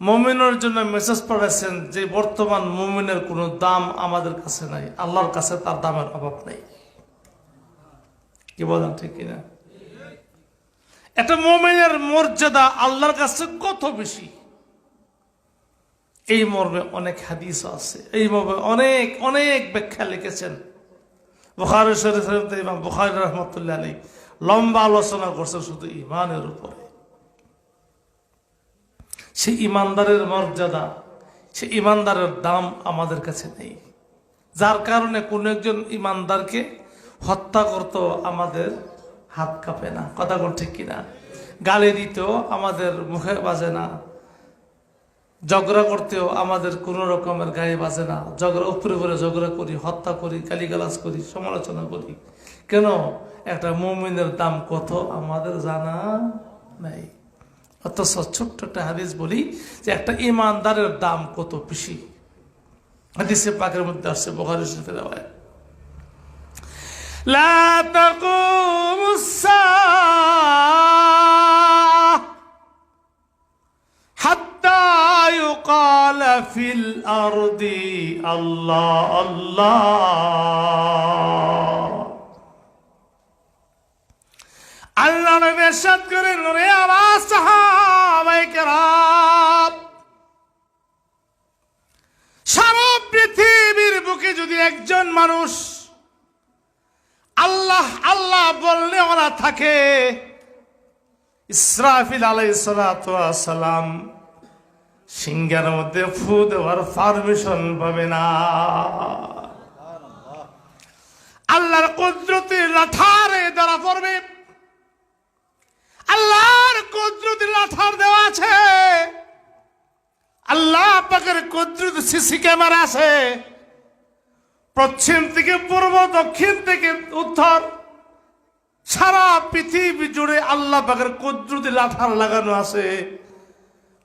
মমিনের জন্য মেসেজ পাঠাচ্ছেন যে বর্তমান মমিনের কোনো দাম আমাদের কাছে নাই, আল্লাহর কাছে তার দামের অভাব নেই। কি বলেন, ঠিক কিনা? একটা মমিনের মর্যাদা আল্লাহর কাছে কত বেশি? এই মর্মে অনেক হাদিস আছে, এই মর্মে অনেক অনেক ব্যাখ্যা লিখেছেন। বুখারি ইমাম বুখারি রহমতুল্লাহ আলী লম্বা আলোচনা করছেন শুধু ইমানের উপরে। সে ইমানদারের মর্যাদা সে ইমানদারের দাম আমাদের কাছে নেই। যার কারণে কোন একজন ইমানদারকে হত্যা করতেও আমাদের হাত কাঁপে না। কথা কোন ঠিক কিনা? গালি দিতেও আমাদের মুখে বাজে না। ঝগড়া করতেও আমাদের কোনো রকমের গায়ে বাজে না। ঝগড়া, উপরে উপরে ঝগড়া করি, হত্যা করি, গালিগালাজ করি, সমালোচনা করি। কেন? একটা মুমিনের দাম কত আমাদের জানা নাই। অথচ ছোট্ট একটা হাদিস বলি যে একটা ইমানদারের দাম কত বেশি হাদিসে পাকের মধ্যে আসছে বখারি শরীফে দেওয়ায় لا تقوم الساعة حتى يقال في الأرض الله الله আল্লাহ নবী ইরশাদ করেন রে আমার সারা পৃথিবীর বুকে যদি একজন মানুষ আল্লাহ আল্লাহ বললে ওরা থাকে, ইসরাফিল আলাই সালাম সিংহের মধ্যে ফু দেওয়ার পারমিশন পাবে না। আল্লাহর কুদরতি লাঠারে দ্বারা পড়বে। আল্লাহর কুদরতি লাথার দেওয়া আছে। আল্লাহ পাকের কুদরত সিসি ক্যামেরা আছে। পশ্চিম থেকে পূর্ব, দক্ষিণ থেকে উত্তর, সারা পৃথিবী জুড়ে আল্লাহ পাকের কুদরতি লাথার লাগানো আছে।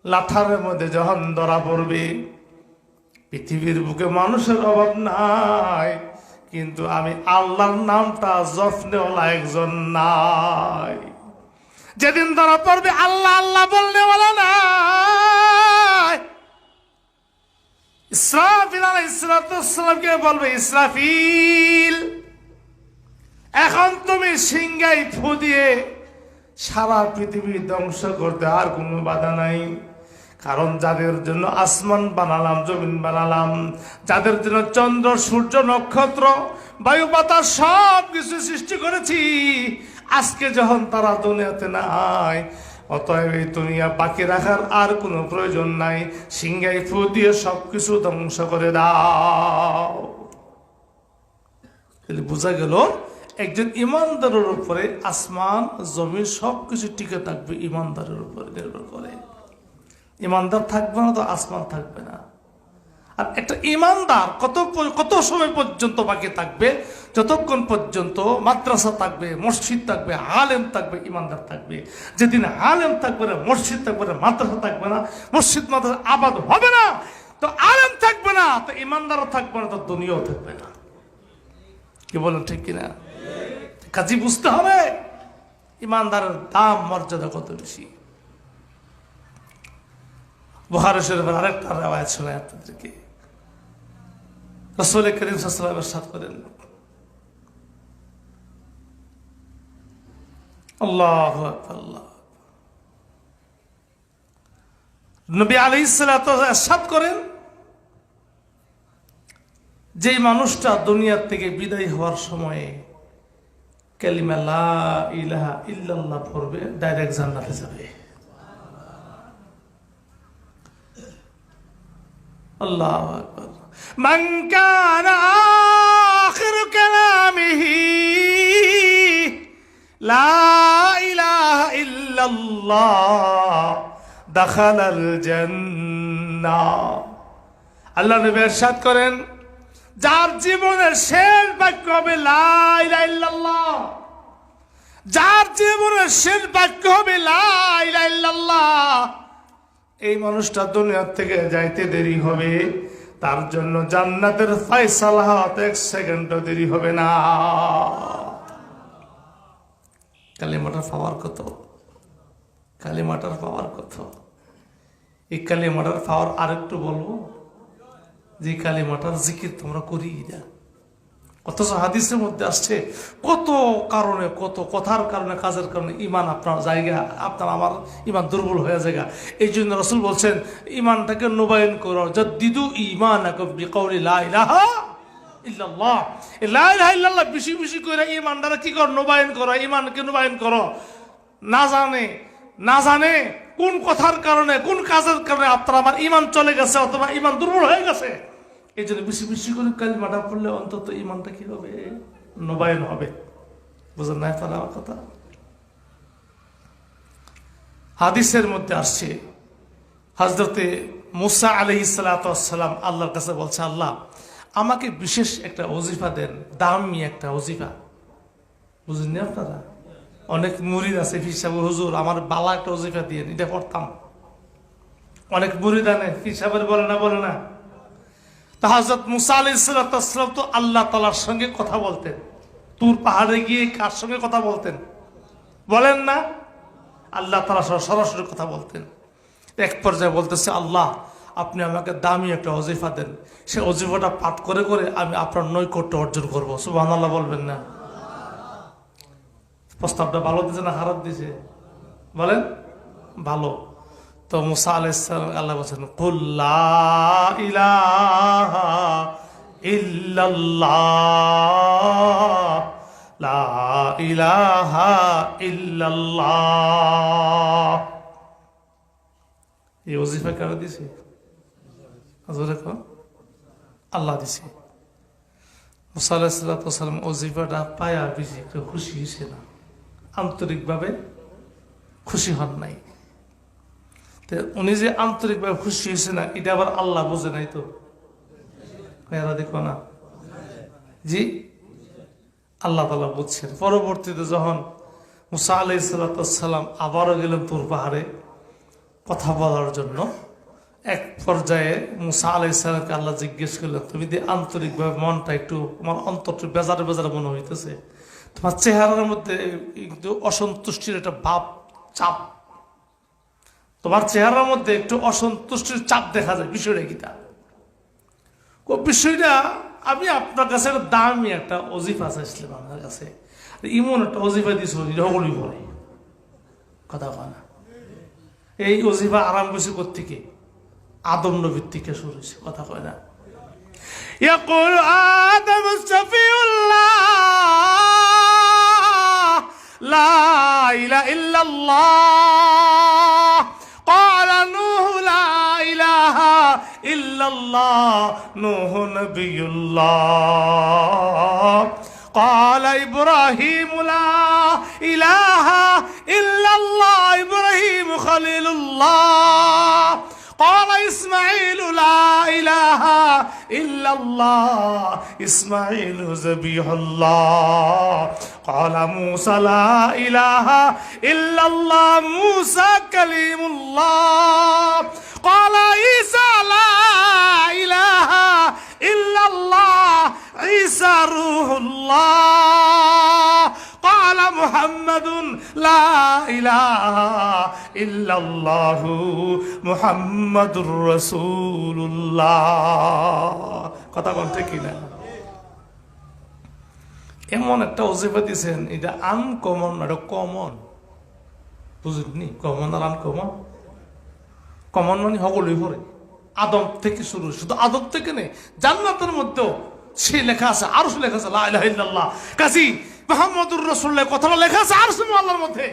লাথারের মধ্যে যখন ধরা পড়বে, পৃথিবীর বুকে মানুষের অভাব নাই, কিন্তু আমি আল্লাহর নামটা জফনেওয়ালা একজন নাই। যেদিন ধরা পড়বে, আল্লাহ আল্লাহ বললে বলা নাই ইসরাফিল আলাই ইসলাতামকে বলবে, ইসরাফিল, এখন তুমি সিংগাই ফু দিয়ে সারা পৃথিবী ধ্বংস করতে আর কোনো বাধা নাই। কারণ যাদের জন্য আসমান বানালাম, জমিন বানালাম, যাদের জন্য চন্দ্র, সূর্য, নক্ষত্র, বায়ু, বাতাস সব কিছু সৃষ্টি করেছি আজকে যখন তারা দুনিয়াতে নাই, অতএব এই দুনিয়া বাকি রাখার আর কোনো প্রয়োজন নাই। সিংহাই ফু দিয়ে সবকিছু ধ্বংস করে দাও। বোঝা গেল, একজন ইমানদারের উপরে আসমান, জমিন সবকিছু টিকে থাকবে ইমানদারের উপরে নির্ভর করে। ইমানদার থাকবে না তো আসমান থাকবে না। আর একটা ইমানদার কত কত সময় পর্যন্ত বাকি থাকবে? যতক্ষণ পর্যন্ত মাদ্রাসা থাকবে, মসজিদ থাকবে, আলেম থাকবে, ইমানদার থাকবে। যেদিন আলেম থাকবে না, মসজিদ থাকবে না, মাদ্রাসা থাকবে না, মসজিদ, মাদ্রাসা আবাদ হবে না, তো আলেম থাকবে না, তো ইমানদারও থাকবে না, তো দুনিয়াও থাকবে না। কি বলেন ঠিক কিনা? কাজী বুঝতে হবে, ইমানদারের দাম, মর্যাদা কত বেশি। বুহার শরীফের আরেকটা রেওয়ায়ত শোনায় আপনাদেরকে। রসুল করিম সাল্লামের সাথ করেন। আল্লাহ নবী আলী সাত করেন যে মানুষটা দুনিয়ার থেকে বিদায় হওয়ার সময়ে ক্যালিমা ইলাহা ইল্লাল্লাহ ডাইরেক্ট যাবে। আল্লাহ من كان آخر كلامه لا إله إلا الله دخل الجنة আল্লাহ নবী ارشاد করেন যার জীবনের শেষ বাক্য হবে লা ইলাহা ইল্লাল্লাহ যার জীবনের শেষ বাক্য হবে লা ইলাহা ইল্লাল্লাহ এই মানুষটা দুনিয়ার থেকে যাইতে দেরি হবে তার জন্য জান্নাতের ফাইসালা হাত এক সেকেন্ডও দেরি হবে না। কালিমাটার পাওয়ার কত? কালিমাটার পাওয়ার কত? এই কালিমাটার পাওয়ার আরেকটু বলব, যে কালিমাটার জিকির তোমরা করি না। অথচ হাদিসের মধ্যে আসছে, কত কারণে, কত কথার কারণে, কাজের কারণে ইমান আপনার জায়গা, আপনার আমার ইমান দুর্বল হয়ে জায়গা। এই জন্য রসুল বলছেন ইমানটাকে নবায়ন করো। দিদু ইমান বেশি বেশি করে ইমানটারে কি কর? নবায়ন করো। ইমানকে নবায়ন করো। না জানে না জানে কোন কথার কারণে, কোন কাজের কারণে আপনার আমার ইমান চলে গেছে অথবা ইমান দুর্বল হয়ে গেছে। এই জন্য বেশি বেশি করে কালিমাটা পড়লে অন্তত ইমানটা কি হবে? নবায়ন হবে। বুঝলেন না? তারা আমার কথা। হাদিসের মধ্যে আসছে হাজরতে মুসা আলহ সালাম আল্লাহর কাছে বলছে, আল্লাহ, আমাকে বিশেষ একটা অজিফা দেন, দামি একটা অজিফা বুঝলেন আপনারা? অনেক মুরিদ আছে হিসাবে হুজুর, আমার বালা একটা অজিফা দিয়ে এটা পড়তাম। অনেক মুরিদ আনে হিসাবের বলে না বলে না। তা হজরত মুসা আলি তো আল্লাহ তালার সঙ্গে কথা বলতেন। তুর পাহাড়ে গিয়ে কার সঙ্গে কথা বলতেন? বলেন না। আল্লাহ তালা সরাসরি কথা বলতেন। এক পর্যায়ে বলতেছে, আল্লাহ, আপনি আমাকে দামি একটা অজিফা দেন। সে অজিফাটা পাঠ করে করে আমি আপনার নৈকট্য অর্জন করব। সুবাহ আল্লাহ বলবেন না। প্রস্তাবটা ভালো দিছে না খারাপ দিছে? বলেন, ভালো। তো মুসা আলাইসালাম আল্লাহ বলছেন এই কারা দিছে? আল্লাহ দিছে। মুসা আলাহিসাল্লাম ওজিফাটা পায়া একটু খুশি হয়েছে না। আন্তরিকভাবে খুশি হন নাই। উনি যে আন্তরিকভাবে খুশি হয়েছে না, এটা আবার আল্লাহ বোঝে নাই তো। দেখো না। জি? আল্লাহ তালা বুঝছেন। পরবর্তীতে যখন মুসা আলাই সাল্লাম আবারও গেলেন তুর পাহাড়ে কথা বলার জন্য, এক পর্যায়ে মুসা আলাই সাল্লামকে আল্লাহ জিজ্ঞেস করলেন, তুমি যে আন্তরিকভাবে মনটা একটু, তোমার অন্তরটা বেজারে বেজারে মনে হইতেছে। তোমার চেহারার মধ্যে একটু অসন্তুষ্টির একটা ভাব, চাপ তোমার চেহারার মধ্যে একটু অসন্তুষ্টির চাপ দেখা যায় বিষয়টা কিটা ও বিষয়টা আমি আপনার কাছে একটা দামি একটা অজিফা চাইছিলাম আপনার কাছে ইমন একটা অজিফা দিয়েছিল হগলি পরে কথা কয় না এই অজিফা আরাম বেশি থেকে আদম নবীর থেকে শুরু হয়েছে কথা কয় না يقول آدم الشفيع الله لا إله إلا الله إلا الله نوح نبي الله. قال إبراهيم لا إله إلا الله إبراهيم خليل الله. قال إسماعيل لا إله إلا الله إسماعيل ذبيح الله. قال موسى لا إله إلا الله موسى كليم الله. قال عيسى لا إله إلا الله عيسى روح الله قال محمد لا إله إلا الله محمد رسول الله কথা বলতে কিনা এমন একটা অজিফা দিয়েছেন এটা আনকমন এটা কমন বুঝলি কমন আর আনকমন কমন মানে সকলেই পড়ে আদম থেকে শুরু, শুধু আদম থেকে নেই, জান্নাতের মধ্যেও সে লেখা আছে আরও লেখা আছে, লা ইলাহা ইল্লাল্লাহ। কাজী মোহাম্মদুর রসুল্লাহ কথাটা লেখা আছে আর আল্লাহর মধ্যে।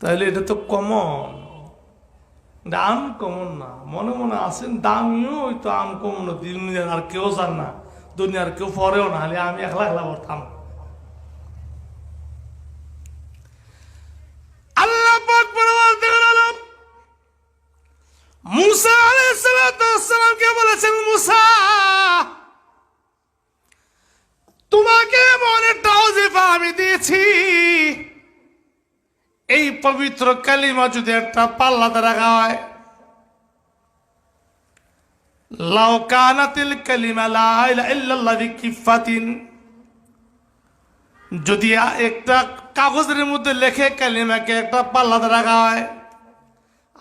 তাহলে এটা তো কমন দাম কমন না, মনে মনে আছেন, দামিও ওই তো আম কমন দুনিয়ার আর কেউ জান না, দুনিয়ার কেউ পরেও না হলে আমি একলা একলা পড়তাম। আমি দিয়েছি। এই পবিত্র কালিমা যদি একটা পাল্লাতে রাখা হয়। লাউ কানাতিল কালিমা লা ইলাহা ইল্লাল্লাহ বিকিফাতিন যদি একটা কাগজের মধ্যে লেখে কালিমাকে একটা পাল্লাতে রাখা হয়।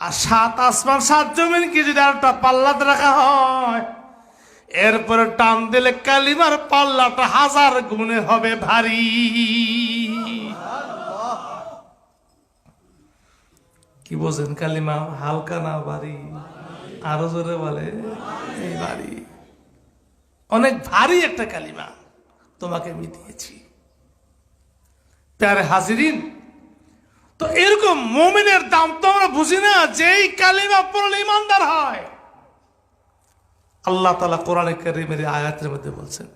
আর সাত আসমান, সাত জমিনকে যদি একটা পাল্লাতে রাখা হয়। এরপরে টান দিলে কালিমার পাল্লাটা হাজার গুণে হবে ভারী। কি বোঝেন কালিমা? হালকা না ভারী? আরও জোরে বলে ভারী। অনেক ভারী একটা কালিমা তোমাকে আমি দিয়েছি। প্যারে হাজিরিন, তো এরকম মোমিনের দাম তো আমরা বুঝি না যেই কালিমা পড়লে ইমানদার হয়। আল্লাহ তালা কোরআনে কারিমের আয়াতের মধ্যে বলছেন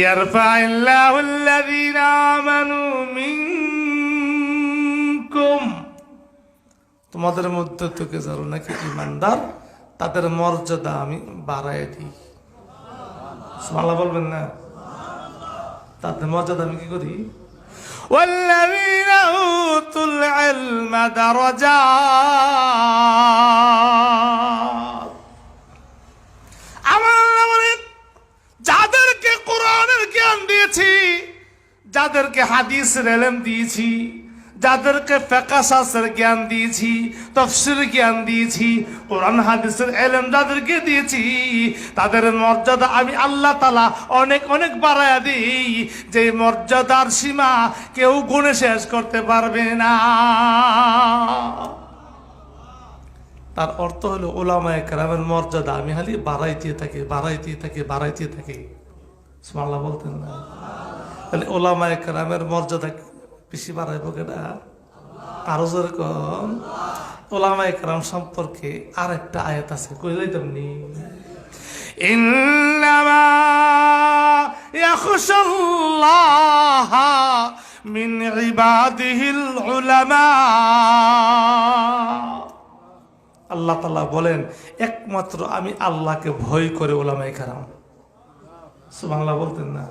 ইয়ারফাইল্লাহু আল্লাযীনা আমানু মিনকুম তোমাদের মধ্যে থেকে যারা নাকি ইমানদার তাদের মর্যাদা আমি বাড়াই দিই সুবহানাল্লাহ বলবেন না তাদের মর্যাদা আমি কি করি والذين أوتوا العلم درجات জ্ঞান দিয়েছি, যাদেরকে হাদিসের এলেম দিয়েছি, যাদেরকে ফেকাশাসের জ্ঞান দিয়েছি, তফসির জ্ঞান দিয়েছি, কোরআন, হাদিসের এলেম যাদেরকে দিয়েছি, তাদের মর্যাদা আমি আল্লাহ তালা অনেক অনেক বাড়াইয়া দিই। যে মর্যাদার সীমা কেউ গুণে শেষ করতে পারবে না। তার অর্থ হলো ওলামায় কেরামের মর্যাদা আমি খালি বাড়াইতে থাকি বাড়াইতে থাকি বাড়াইতে থাকি। সুমাল্লাহ বলতেন না তাহলে ওলামায় কেরামের মর্যাদা বেশি বাড়াইব কেনা আরো যেরকম ওলামায় কেরাম সম্পর্কে আর একটা আয়াত আছে কইলাই তেমনি إنما يخشى الله من عباده العلماء আল্লাহ তালা বলেন একমাত্র আমি আল্লাহকে ভয় করে ওলামাই কারাম সুবাংলা বলতেন না।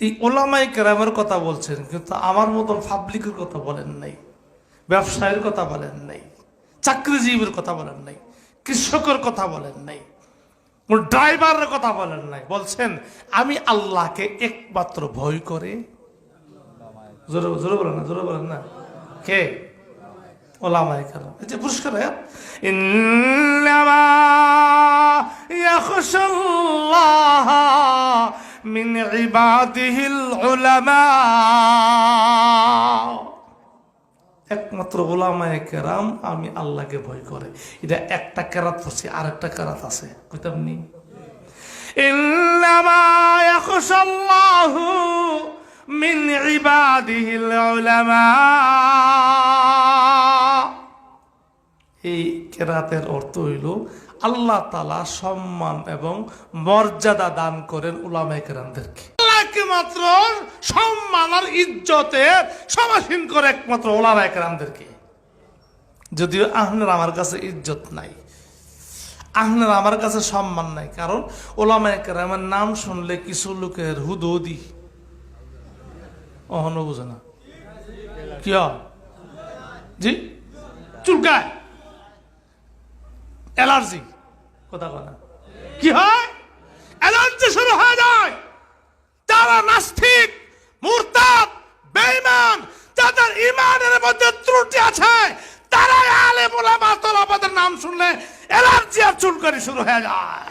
এই ওলামাই কেরামের কথা বলছেন, কিন্তু আমার মতন পাবলিকের কথা বলেন নাই, ব্যবসায়ের কথা বলেন নাই, চাকরিজীবীর কথা বলেন নাই, কৃষকের কথা বলেন নাই, কোন ড্রাইভারের কথা বলেন নাই, বলছেন, আমি আল্লাহকে একমাত্র ভয় করে। জোরে জোরে বলেন না, জোরে বলেন না। কে? কালাম এই যে পুরস্কার একমাত্র ওলামায়ে কেরাম আমি আল্লাহকে ভয় করে। এটা একটা কেরাত পড়ছি আর একটা কেরাত আছে। কইতাম নি? ইয়াখশাল্লাহু মিন ইবাদিহিল উলামা। এই কেরাতের অর্থ হইল আল্লাহ তালা সম্মান এবং মর্যাদা দান করেন উলামায়ে কেরামদেরকে। আল্লাহকে মাত্র সম্মান আর ইজ্জতের সমাসীন করে একমাত্র ওলামায়ে কেরামদেরকে। যদিও আহনের আমার কাছে ইজ্জত নাই। আহনের আমার কাছে সম্মান নাই, কারণ ওলামায়ে কেরামের নাম শুনলে কিছু লোকের হুদি অহন বুঝে না। কি জি? চুলকায়? অ্যালার্জি। কথা কথা কি হয়? অ্যালার্জি শুরু হয়ে যায়। তারা নাস্তিক মুরতাদ বেঈমান যাদের ইমানের মধ্যে ত্রুটি আছে তারা আলে মোলামা তোলাবাদের নাম শুনলে অ্যালার্জি আর চুলকানি শুরু হয়ে যায়।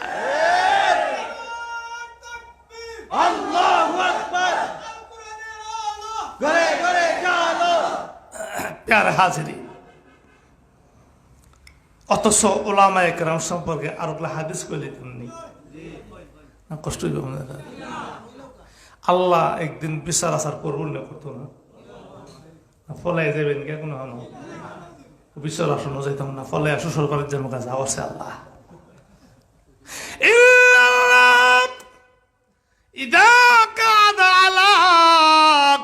প্যার হাজিরি। অথচ ওলামা একরাম সম্পর্কে আর ওগুলো হাদিস করলে নেই না কষ্ট হইবে আপনাদের? আল্লাহ একদিন বিচার আচার করবেন না করতো না না ফলাই যাবেন কে কোনো হন বিচার আসনও যাইতাম না ফলাই শ্বশুর বাড়ির জন্য কাছে আওয়াছে আল্লাহ ইল্লাল্লাহ إذا قعد على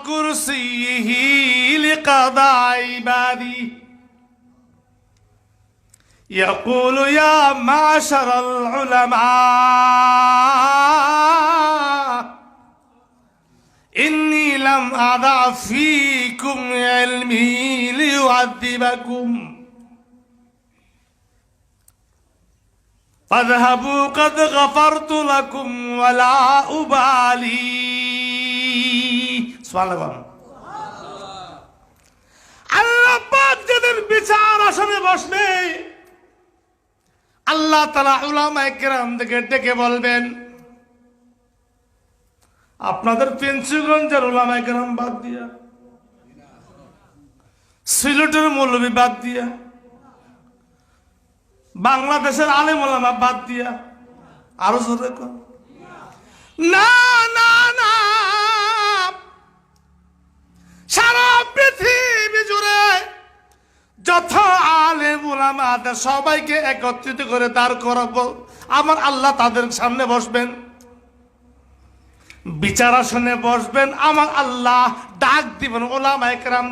كرسيه لقضاء عبادي يقول يا معشر العلماء إني لم أضع فيكم علمي ليعذبكم فاذهبوا قد غفرت لكم ولا أبالي سبحان الله আল্লাহ আল্লাহ পাক যেদিন বিচার আসনে বসবে আল্লাহ তালা উলামায়ে কেরাম থেকে ডেকে বলবেন, আপনাদের পেঞ্চুগঞ্জের ওলামায়ে কেরাম বাদ দিয়া, সিলেটের মৌলবী বাদ দিয়া, বাংলাদেশের আলেম ওলামা বাদ দিয়া, আরও জোরে না না সারা পৃথিবী জুড়ে যত ওলামাদের সবাইকে একত্রিত করে দাঁড় করাবো। আমার আল্লাহ তাদের সামনে বসবেন। বিচার আসনে বসবেন। আমার আল্লাহ ডাক দিবেন ওলামা একরাম,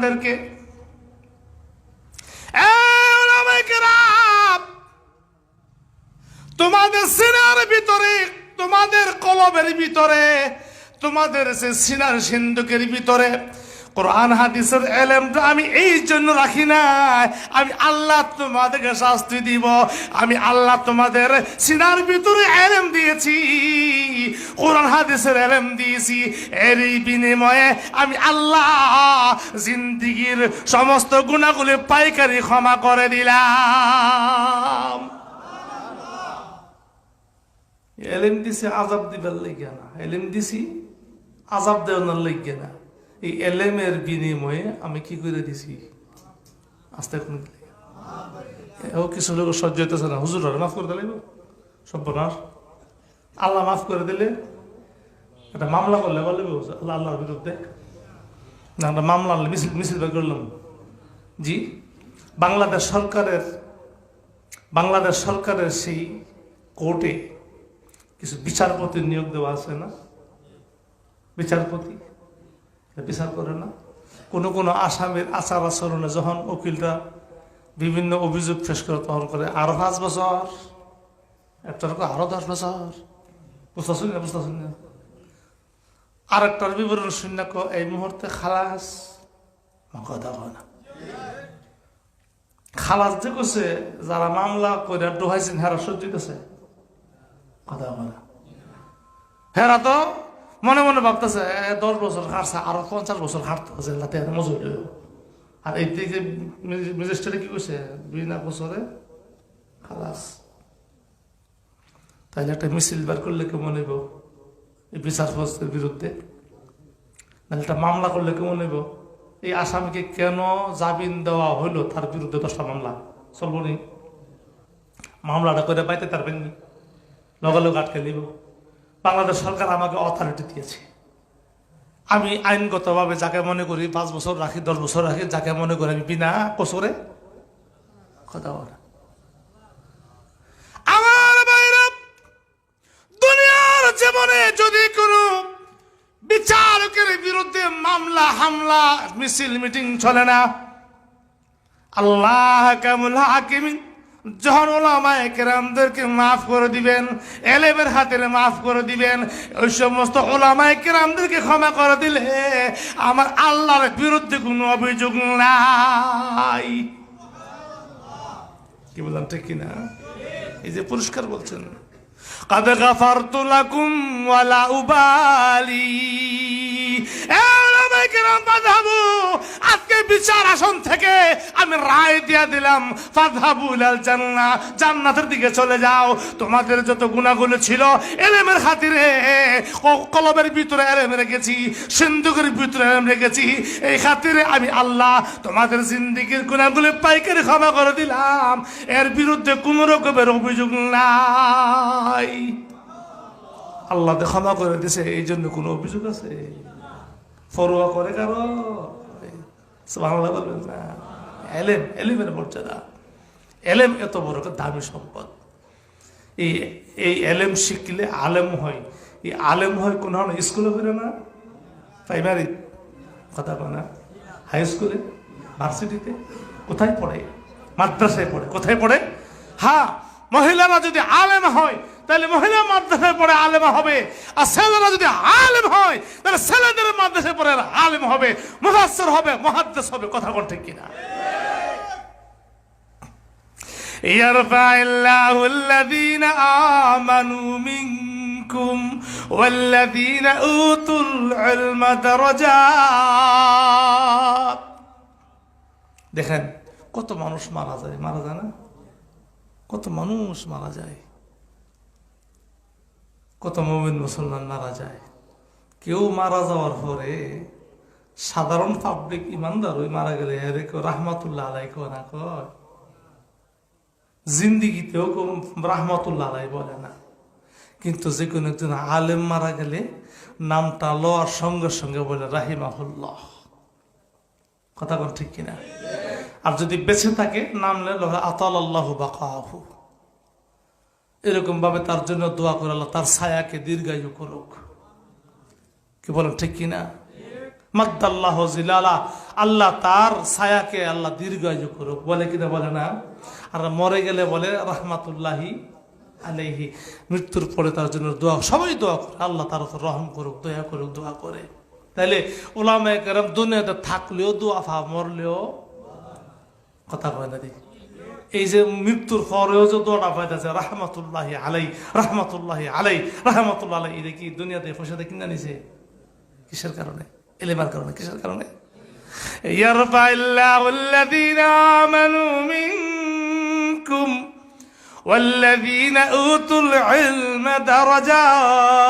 তোমাদের সিনার ভিতরে তোমাদের কলবের ভিতরে তোমাদের সে সিনার সিন্ধুকের ভিতরে কোরআন, হাদিসের এলেমটা আমি এই জন্য রাখি না আমি আল্লাহ তোমাদেরকে শাস্তি দিব। আমি আল্লাহ তোমাদের সিনার ভিতরে এলেম দিয়েছি। কোরআন, হাদিসের এলেম দিয়েছি। এর এই বিনিময়ে আমি আল্লাহ জিন্দিগির সমস্ত গুণাগুলি পাইকারি ক্ষমা করে দিলাম। এলেম দিছি, আজাব দিবার লাগে না। এলেম দিছি, আজাব দেওয়ার লাগে না। এই এলেমের বিনিময়ে আমি কি করে দিছি? আস্তে এখন কিছু লোক সহ্য হইতেছে না। হুজুর মাফ করে দিলে সব্যনাশ আল্লাহ মাফ করে দিলে। একটা মামলা করলে, বলে আল্লাহ, আল্লাহর বিরুদ্ধে। না একটা মামলা আনলে মিছিল মিছিল করলাম। জি? বাংলাদেশ সরকারের বাংলাদেশ সরকারের সেই কোর্টে কিছু বিচারপতি নিয়োগ দেওয়া আছে না? বিচারপতি? বিচার করে না। কোনো কোনো আসামের আচার আচরণে যখন উকিলরা বিভিন্ন অভিযোগ পেশ করে তখন করে, আরও পাঁচ বছর? একটার আরও দশ বছর? বুঝতেছেন না আর একটার বিবরণ শূন্য এই মুহূর্তে খালাস? খালাস যে করছে যারা মামলা করে ডোহাইছেন, হেরা সহ্য দিতেছে। কথা হেরা তো মনে মনে ভাবতেছে দশ বছর হারছে আরও পঞ্চাশ বছর হারতে আছে লাতে মজুর আর এই দিকে ম্যাজিস্ট্রেটে কি করছে বিনা বছরে খালাস। তাইলে একটা মিছিল বার করলে কেমন হইব? এই বিচারপতির বিরুদ্ধে। নাহলে একটা মামলা করলে কেমন হইব? এই আসামিকে কেন জামিন দেওয়া হইল? তার বিরুদ্ধে দশটা মামলা। চলবো নি? মামলাটা করে পাইতে পারবেন লগালগ লগে লগে আটকে নিব বাংলাদেশ সরকার আমাকে অথরিটি দিয়েছে। আমি আইনগতভাবে যাকে মনে করি পাঁচ বছর রাখি, দশ বছর রাখি, যাকে মনে করি আমি বিনা কোসরে কথা বলা আমার বাইরে দুনিয়ার জীবনে যদি কোনো বিচারকের বিরুদ্ধে মামলা, হামলা, মিছিল, মিটিং চলে না, আল্লাহ কামুল হাকিমিন যখন ওলামায় একরামদেরকে মাফ করে দিবেন এলেবের হাতে মাফ করে দিবেন, ওই সমস্ত ওলামায় কেরামদেরকে ক্ষমা করে দিলে আমার আল্লাহর বিরুদ্ধে কোনো অভিযোগ নাই। কি বললাম, ঠিক কিনা? এই যে পুরস্কার বলছেন, কাদে গাফার তুলাকুম ওয়ালা উবালি। আজকে বিচার আসন থেকে আমি রায় দিয়ে দিলাম, ফাদহাবু ইলাল জান্নাতের দিকে চলে যাও। তোমাদের যত গুনাহগুলো ছিল এলেমের খাতিরে কলমের ভিতরে এলেম রেখেছি, সিন্ধুকের ভিতরে এলেম রেখেছি। এই খাতিরে আমি আল্লাহ তোমাদের জিন্দিগির গুনাহগুলো পাইকারি ক্ষমা করে দিলাম। এর বিরুদ্ধে কোনো রকমের অভিযোগ নাই। আল্লাহ ক্ষমা করে দিছে এই জন্য কোনো অভিযোগ আছে? ফরোয়া করে কারও? বাংলা বলবেন না। এলেম, এলেমের মর্যাদা। এলেম এত বড় দামি সম্পদ। এই এই এলেম শিখলে আলেম হয়। এই আলেম হয় কোন স্কুলে ফিরে না? প্রাইমারি? কথা কয় না। হাই স্কুলে? ভার্সিটিতে? কোথায় পড়ে? মাদ্রাসায় পড়ে। কোথায় পড়ে? হ্যাঁ মহিলারা যদি আলেম হয় তাহলে মহিলা মাদ্রাসায় পড়ে আলেমা হবে আর ছেলেরা যদি আলেম হয় তাহলে ছেলেদের মাদ্রাসায় পড়ে আলেম হবে মুফাসসির হবে মুহাদ্দিস হবে কথা কোন ঠিক কিনা يرفع الله الذين آمنوا منكم والذين أوتوا العلم درجات দেখেন কত মানুষ মারা যায় মারা যায় না কত মানুষ মারা যায় কত মমিন মুসলমান মারা যায়। কেউ মারা যাওয়ার পরে সাধারণ পাবলিক ইমানদার ওই মারা গেলে, আরে কেউ রাহমাতুল্লাহ আলাই কেউ না কয় জিন্দিগিতেও কেউ রাহমাতুল্লাহ আলাই বলে না। কিন্তু যে কোনো একজন আলেম মারা গেলে নামটা লওয়ার সঙ্গে সঙ্গে বলে, রাহিমাহুল্লাহ। কথা কোন ঠিক কিনা? আর যদি বেঁচে থাকে, নাম লেলো আতাল আল্লাহ বাকাহু। এরকম ভাবে তার জন্য দোয়া করে আল্লাহ, তার ছায়াকে দীর্ঘায়ু করুক। কি বলেন, ঠিক কিনা? মাদ্দাল্লাহ জিলালা, আল্লাহ তার ছায়াকে আল্লাহ দীর্ঘায়ু করুক। বলে কিনা বলে না? আর মরে গেলে বলে, রহমাতুল্লাহি আলাইহি। মৃত্যুর পরে তার জন্য দোয়া, সবাই দোয়া করে, আল্লাহ তার উপর রহম করুক, দয়া করুক, দোয়া করে। তাইলে ওলামায় কেরাম দুনিয়াতে থাকলেও দোয়া ফা মরলেও কথা কয় না দেখি এই যে মৃত্যুর পরেও যে দোয়াটা পাইতেছে রাহমাতুল্লাহ আলাই রাহমাতুল্লাহ আলাই রাহমাতুল্লাহ আলাই এটা কি দুনিয়াতে পয়সাতে কিনা নিছে কিসের কারণে এলেমার কারণে কিসের কারণে يرفع الله الذين آمنوا منكم والذين أوتوا العلم درجات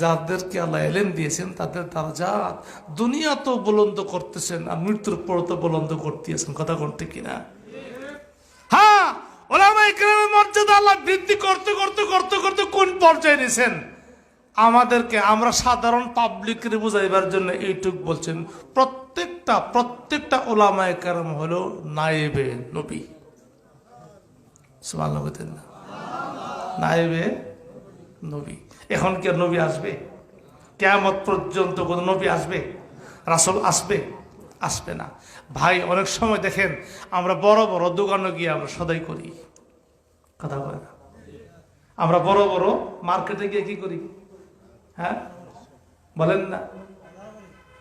যাদেরকে আল্লাহ এলেন দিয়েছেন, তাদের দারাজাত দুনিয়া তো বলন্দ করতেছেন আর মৃত্যুর পর তো বলন্দ করতেছেন, কথা কোনটি কিনা? হ্যাঁ ওলামা ইকরামের মর্যাদা আল্লাহ বৃদ্ধি করতে করতে করতে করতে কোন পর্যায়ে নিয়েছেন আমাদেরকে আমরা সাধারণ বুঝাইবার জন্য বলছেন, প্রত্যেকটা প্রত্যেকটা নবী। এখন কি নবী আসবে? কেমত পর্যন্ত কোন নবী আসবে? রাসল আসবে? আসবে না। ভাই, অনেক সময় দেখেন, আমরা বড় বড় দোকানে গিয়ে আমরা সদাই করি। কথা বলে না? আমরা বড় বড় মার্কেটে গিয়ে কি করি? হ্যাঁ? বলেন না?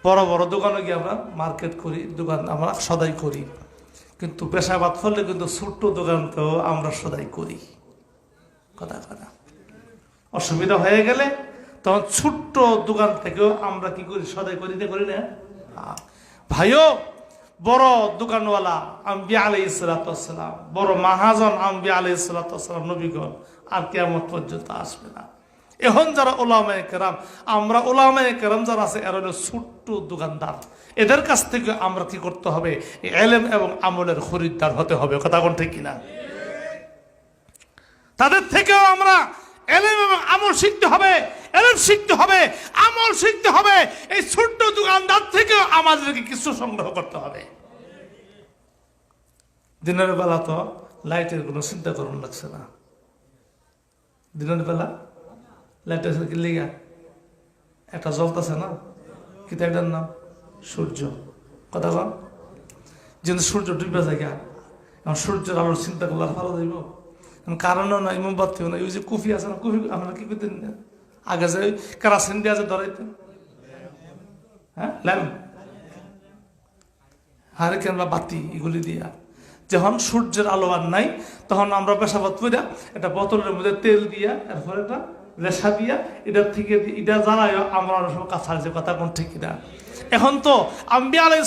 বড় বড় দোকানে গিয়ে আমরা মার্কেট করি, দোকান আমরা সদাই করি। কিন্তু পেশাবাদ করলে কিন্তু ছোট্ট দোকান তো আমরা সদাই করি। কথা কথা অসুবিধা হয়ে গেলে তখন ছোট্ট দোকান থেকেও আমরা কি করি? সদাই করিতে করি না। ভাইও, বড় দোকানওয়ালা আম্বি আলাই ইসলাতাম বড় মাহাজন আম্বি আলাই ইসলাতাম নবীগণ, আর কেমন পর্যন্ত আসবে না। এখন যারা ওলামায় কেরাম, আমরা ওলামায় কেরাম যারা আছে, এরা ছোট্ট দোকানদার। এদের কাছ থেকে আমরা কি করতে হবে? এলেম এবং আমলের খরিদ্দার হতে হবে। কথা কোন ঠিক কিনা? তাদের থেকেও আমরা এলেম এবং আমল শিখতে হবে, এলেম শিখতে হবে, আমল শিখতে হবে। এই ছোট্ট দোকানদার থেকেও আমাদেরকে কিছু সংগ্রহ করতে হবে। দিনের বেলা তো লাইটের কোনো চিন্তা করুন লাগছে না। দিনের বেলা লাইটের কি লিগা? একটা জ্বলতেছে না? কিন্তু এটার নাম? সূর্য। কথা কন। যেন সূর্য ডুবে জায়গা এখন সূর্যের আলোর চিন্তা করলে আর ভালো যাইব কারণও নাই, মোমবাতিও নাই। ওই যে কফি আছে না, কফি আমরা কি করতেন না? আগে যে কেরাসিন দিয়ে যে ধরাইতেন। হ্যাঁ ল্যাম্প হারিকেন বা বাতি এগুলি দিয়া। যখন সূর্যের আলো আর নাই, তখন আমরা পেশাবাদ কইরা এটা বোতলের মধ্যে তেল দিয়া, এরপরে এটা রেশা দিয়া, এটার থেকে এটা জানাই আমরা সময় কাছার যে কথা কোন ঠিক না এখন তো আম্বি আলাই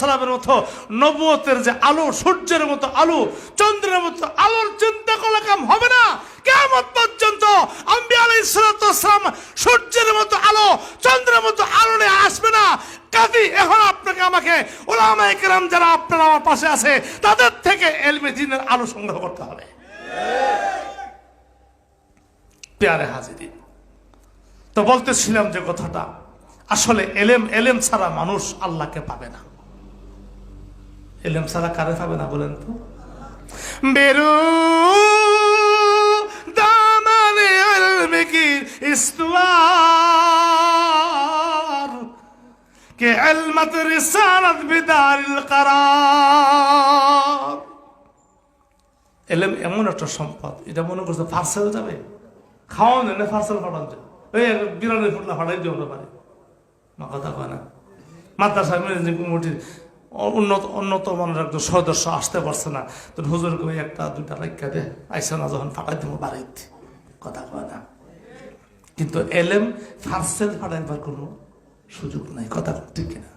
সালামের মতো নবুয়তের যে আলো, সূর্যের মতো আলো, চন্দ্রের মতো আলোর চিন্তা করলে কাম হবে না। কেমন পর্যন্ত আম্বি আলাই সূর্যের মতো আলো, চন্দ্রের মতো আলো নিয়ে আসবে না। এখন আপনাকে আমাকে ওলামা একরাম যারা আপনারা আমার পাশে আছে, তাদের থেকে এলমে দিনের আলো সংগ্রহ করতে হবে। পেয়ারে হাজিরি তো বলতেছিলাম যে কথাটা আসলে এলেম এলেম ছাড়া মানুষ আল্লাহকে পাবে না। এলেম ছাড়া কারে পাবে না বলেন তো? বেরু কে এলেম এমন একটা সম্পদ, এটা যাবে? খাওয়ানো না, পার্সেল পাঠানো বিড়ালের ফুটলা ফাটাই দিয়ে পারে। কথা কয় না। মাদ্রাসা কমিটির উন্নত উন্নত মানের একজন সদস্য আসতে পারছে না তো হুজুর কই একটা, দুইটা রাখা দে, আইসা না যখন ফাটাই দিব বাড়িতে। কথা কয় না। কিন্তু এলেম পার্সেল ফাটাইবার কোনো সুযোগ নাই, কথা ঠিক কিনা?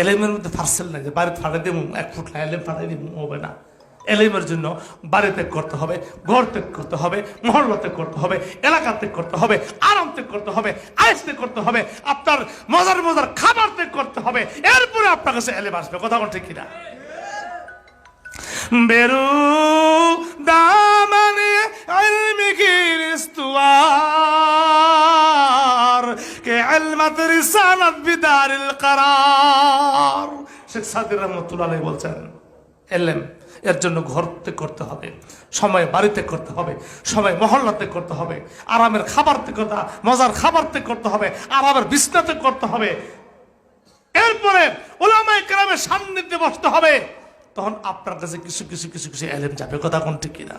এলেমের মধ্যে পার্সেল নাই যে বাড়িতে ফাটাই দিব, এক ফুট এলেম ফাটাই দিব, হবে না। এলেমের জন্য বাড়ি ত্যাগ করতে হবে, ঘর ত্যাগ করতে হবে, মহল্লা ত্যাগ করতে হবে, এলাকা ত্যাগ করতে হবে, আরাম ত্যাগ করতে হবে আয়েস ত্যাগ করতে হবে, আপনার মজার মজার খাবার ত্যাগ করতে হবে, এরপরে আপনার কাছে এলেম আসবে। কথা বলতে কিনা? বেরু দামানে আলমিকির ইস্তুয়ার কে আলমাত রিসালাত বিদারিল কারার। শেখ সাদির রহমতুল্লাহ বলছেন, এলেম এর জন্য ঘরতে করতে হবে, সময় বাড়িতে করতে হবে, সময় মহল্লাতে করতে হবে, আরামের খাবারতে করতে মজার খাবারতে করতে হবে, আরামের বিছনাতে করতে হবে। এরপরে ওলামায় কেরামের সান্নিধ্যে বসতে হবে। তখন আপনার কাছে কিছু কিছু কিছু কিছু এলেম যাবে, কথা কোনটি কিনা?